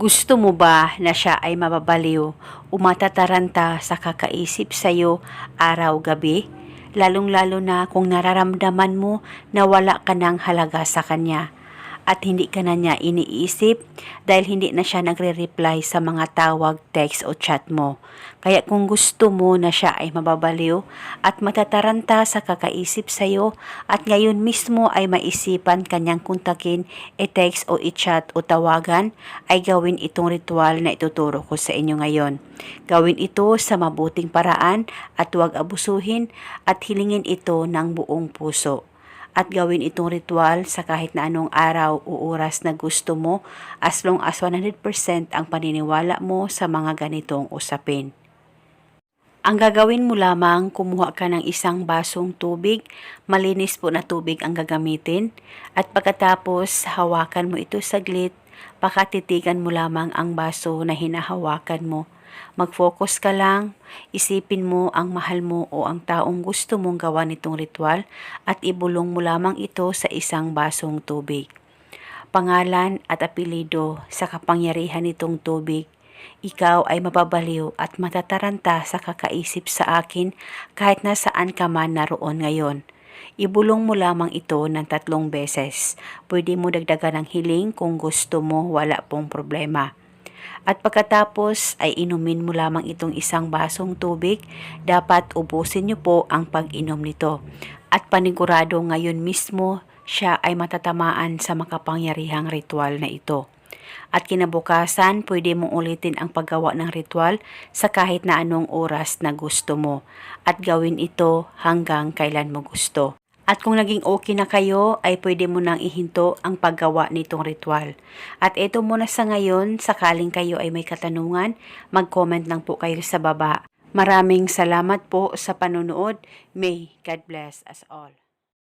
Gusto mo ba na siya ay mababaliw o matataranta sa kakaisip sa'yo araw-gabi? Lalong-lalo na kung nararamdaman mo na wala ka ng halaga sa kanya at hindi ka na niya iniisip dahil hindi na siya nagre-reply sa mga tawag, text o chat mo. Kaya kung gusto mo na siya ay mababaliw at matataranta sa kakaisip sa'yo at ngayon mismo ay maisipan kanyang kuntakin, i-text o i-chat o tawagan, ay gawin itong ritual na ituturo ko sa inyo ngayon. Gawin ito sa mabuting paraan at huwag abusuhin at hilingin ito ng buong puso at gawin itong ritual sa kahit na anong araw o oras na gusto mo as long as 100% ang paniniwala mo sa mga ganitong usapin. Ang gagawin mo lamang, kumuha ka ng isang basong tubig, malinis po na tubig ang gagamitin, at pagkatapos hawakan mo ito saglit, pakatitigan mo lamang ang baso na hinahawakan mo. Mag-focus ka lang, isipin mo ang mahal mo o ang taong gusto mong gawa nitong ritual at ibulong mo lamang ito sa isang basong tubig. Pangalan at apelido sa kapangyarihan nitong tubig ikaw ay mababaliw at matataranta sa kakaisip sa akin kahit nasaan ka man naroon ngayon. Ibulong mo lamang ito ng tatlong beses. Pwede mo dagdagan ng hiling kung gusto mo, wala pong problema. At pagkatapos ay inumin mo lamang itong isang basong tubig, dapat ubusin niyo po ang pag-inom nito. At panigurado ngayon mismo siya ay matatamaan sa makapangyarihang ritual na ito. At kinabukasan, pwede mong ulitin ang paggawa ng ritual sa kahit na anong oras na gusto mo. At gawin ito hanggang kailan mo gusto. At kung naging okay na kayo, ay pwede mo nang ihinto ang paggawa nitong ritual. At ito muna sa ngayon, sakaling kayo ay may katanungan, mag-comment lang po kayo sa baba. Maraming salamat po sa panonood. May God bless us all.